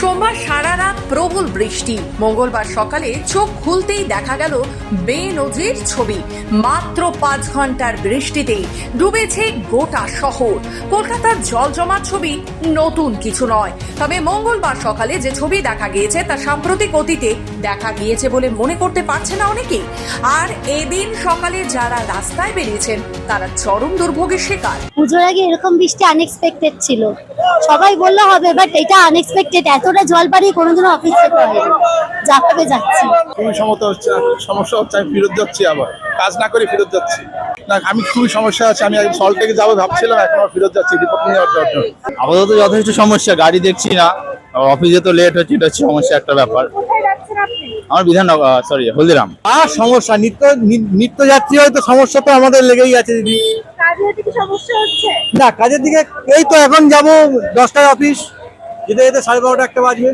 সোমবার সারা রাত প্রবল বৃষ্টি। মঙ্গলবার সকালে চোখ খুলতেই দেখা গেল বেনজির ছবি। মাত্র পাঁচ ঘণ্টার বৃষ্টিতেই ডুবেছে গোটা শহর। কলকাতার জল জমার ছবি নতুন কিছু নয়। তবে মঙ্গলবার সকালে যে ছবি দেখা গিয়েছে তা সাম্প্রতিক অতীতে দেখা গিয়েছে বলে মনে করতে পারছে না অনেকেই। আর এদিন সকালে যারা রাস্তায় বেরিয়েছেন, তারা চরম দুর্ভোগের শিকার। পুজোর আগে এরকম বৃষ্টি আনএক্সপেক্টেড ছিল। সবাই বললে হবে বাট এটা আনএক্সপেক্টেড এতটা জল বাড়িয়ে কোনোদিনও অফিস যেতে হয়নি। যাভাবে যাচ্ছি। খুবই সমস্যা হচ্ছে সমস্যা হচ্ছে আমি ফেরত যাচ্ছি আবার। কাজ না করে ফেরত যাচ্ছি। না আমি খুবই সমস্যা আছে আমি সল থেকে যাব ভাবছিলাম এখন ফেরত যাচ্ছি রিপোর্ট নেওয়ার জন্য। আপাতত যথেষ্ট সমস্যা গাড়ি দেখছি না অফিসে তো লেট হচ্ছে এটা হচ্ছে সমস্যা একটা ব্যাপার। আমার বিধান সরি হলদিরাম। আর সমস্যা নিত্য নিত্য যাত্রী হয়তো সমস্যা তো আমাদের লেগেই আছে দিদি। না কাজের দিকে এই তো এখন যাব দশটায় অফিস যেতে যেতে সাড়ে বারোটা একটা বাজবে।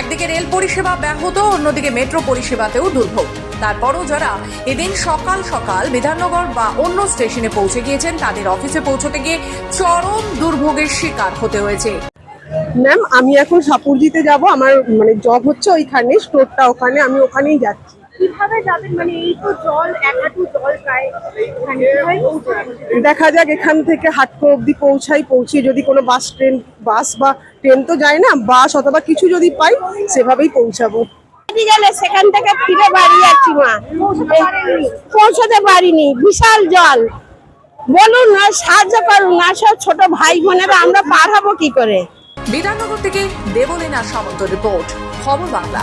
একদিকে রেল পরিষেবা ব্যাহত অন্যদিকে মেট্রো পরিষেবাতেও দুর্ভোগ। তারপরও যারা এদিন সকাল সকাল বিধাননগর বা অন্য স্টেশনে পৌঁছে গিয়েছেন তাদের অফিসে পৌঁছতে গিয়ে চরম দুর্ভোগের শিকার হতে হয়েছে। ম্যাম আমি এখন সাপুরজিতে যাব। আমার মানে জব হচ্ছে ওইখানে স্টোরটা ওখানে আমি ওখানেই যাচ্ছি। কীভাবে যাবেন? মানে এই তো জল এক হাঁটু জল প্রায় এখানে কীভাবে পৌঁছাবেন? দেখা যাক এখান থেকে হাটকো অব্দি পৌঁছাই পৌঁছিয়ে যদি কোনো বাস ট্রেন বাস বা ট্রেন তো যায় না বাস অথবা কিছু যদি পাই সেভাবেই পৌঁছাবো। গেলে সেখান থেকে ফিরে বাড়ি যাচ্ছি মা। পৌঁছতে পারিনি। বিশাল জল। বলুন না সাহায্য করুন না সব ছোট ভাই বোনেরা আমরা পার হব কি করে? বিধাননগর থেকে দেবলীনা সামন্ত রিপোর্ট খবর বাংলা।